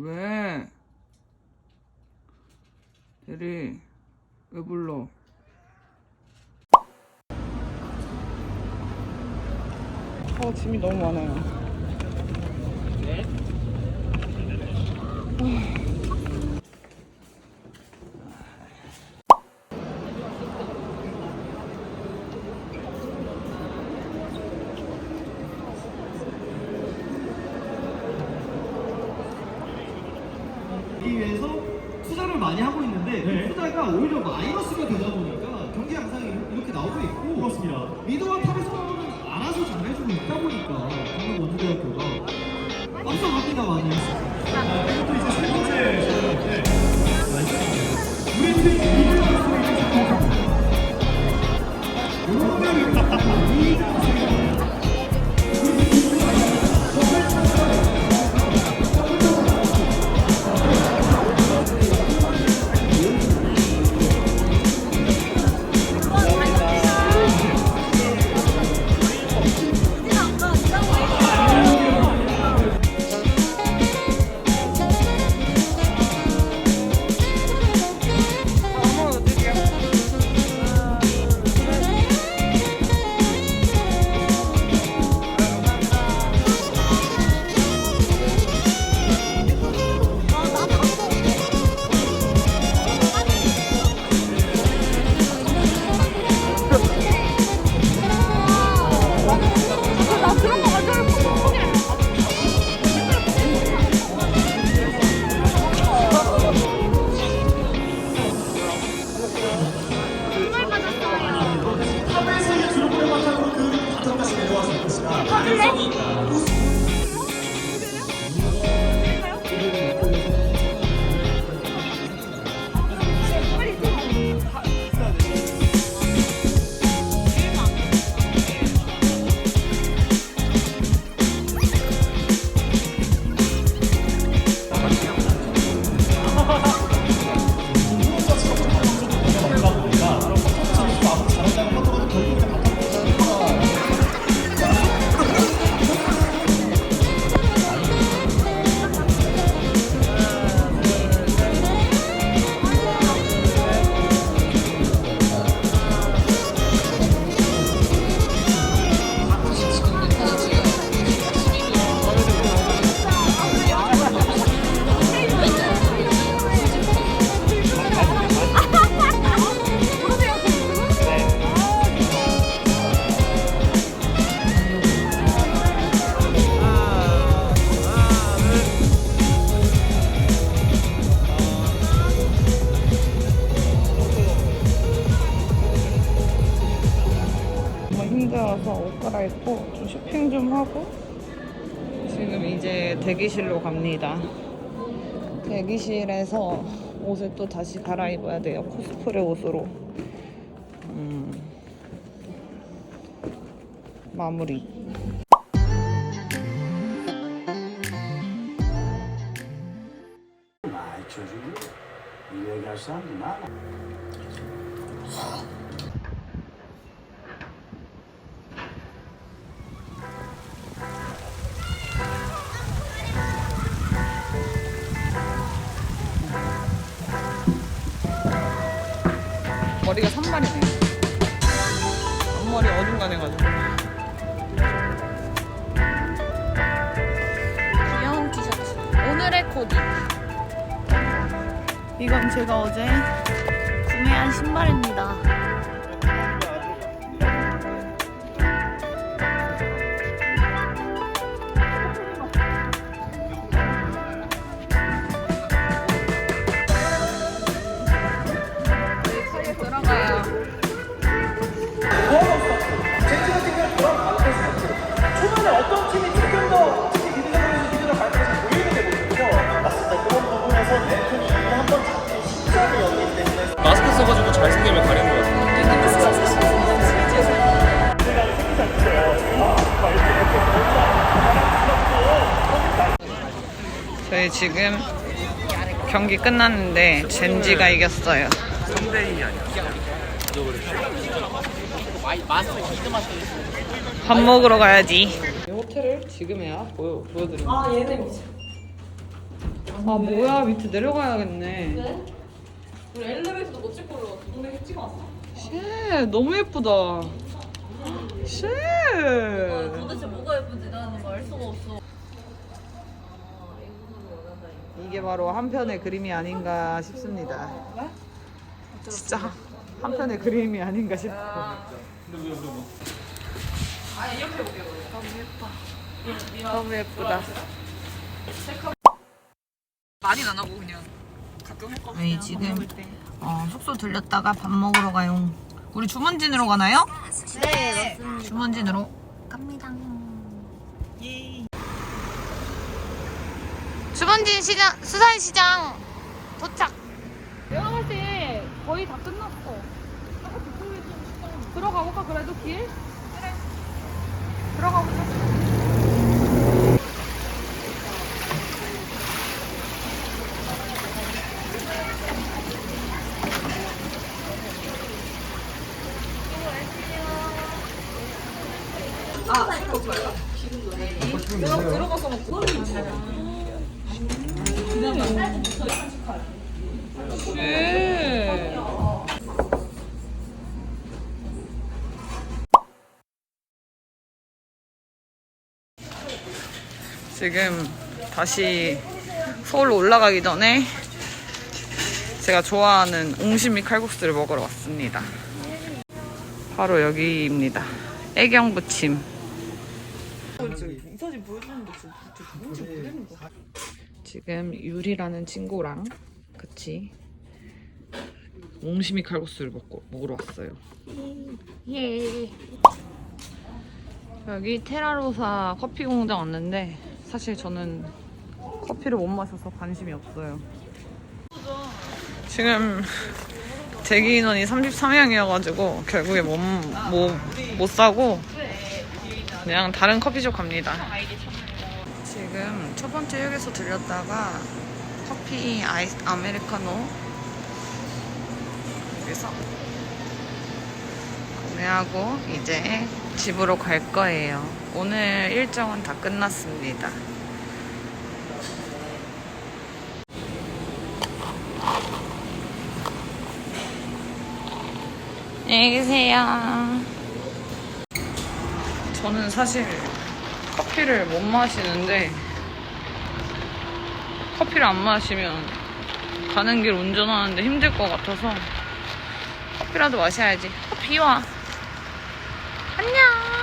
왜? 대리, 왜 불러? 어, 짐이 너무 많아요. 이 위해서 투자를 많이 하고 있는데 그 투자가 오히려 마이너스가 되다 보니까 경기 양상이 이렇게 나오고 있고 그렇습니다. 미드와 상황은 알아서 잘해주고 있다 보니까 강릉 원주대학교가 앞서갑니다. 많이. 또 이제 세 번째 우리 팀 하고 지금 이제 대기실로 갑니다. 대기실에서 옷을 또 다시 갈아입어야 돼요. 코스프레 옷으로. 음. 마무리. Ay çocuğum, buraya gelsen mi? Ne 머리가 산발이네. 앞머리 어중간해가지고. 귀여운 티셔츠. 오늘의 코디. 이건 제가 어제 구매한 신발입니다. 잘생김을 가리는 것 같아요. 저희 지금 경기 끝났는데 젠지가 이겼어요. 3대2이 아니야. 밥 먹으러 가야지. 호텔을 지금 해야 보여 보여드리는. 아 얘는 이제. 아 뭐야 밑에 내려가야겠네. 왜? 우리 엘리베이터도 못 찍고 올라왔어. 찍어 왔어? 쉣 너무 예쁘다. 쉣. 도대체 뭐가 예쁜지 나는 알 수가 없어. 이게 바로 한 편의 그림이 아닌가 싶습니다. 진짜 한 편의 그림이 아닌가 싶어. 너무 예쁘다. 많이 안 하고 그냥 가끔 할 거. 저희 지금 어, 숙소 들렸다가 밥 먹으러 가요. 우리 주문진으로 가나요? 네, 맞습니다. 주문진으로. 갑니다. 주문진 시장 수산시장 도착. 내가 봤을 때 거의 다 끝났어. 아까 그쪽에 좀 시장 들어가 볼까 그래도 길? 그래. 들어가 보자. 지금 다시 서울로 올라가기 전에 제가 좋아하는 옹심이 칼국수를 먹으러 왔습니다. 바로 여기입니다. 애경부침. 지금 유리라는 친구랑 같이 옹심이 칼국수를 먹고 먹으러 왔어요. 예. 여기 테라로사 커피 공장 왔는데 사실 저는 커피를 못 마셔서 관심이 없어요. 지금 대기 인원이 33명이어가지고 결국에 못, 못, 못 사고 그냥 다른 커피숍 갑니다. 지금 첫 번째 휴게소 들렸다가 커피 아이스 아메리카노 여기서 구매하고 이제 집으로 갈 거예요. 오늘 일정은 다 끝났습니다. 안녕히 계세요. 저는 사실 커피를 못 마시는데 커피를 안 마시면 가는 길 운전하는데 힘들 것 같아서 커피라도 마셔야지. 커피 와. 안녕.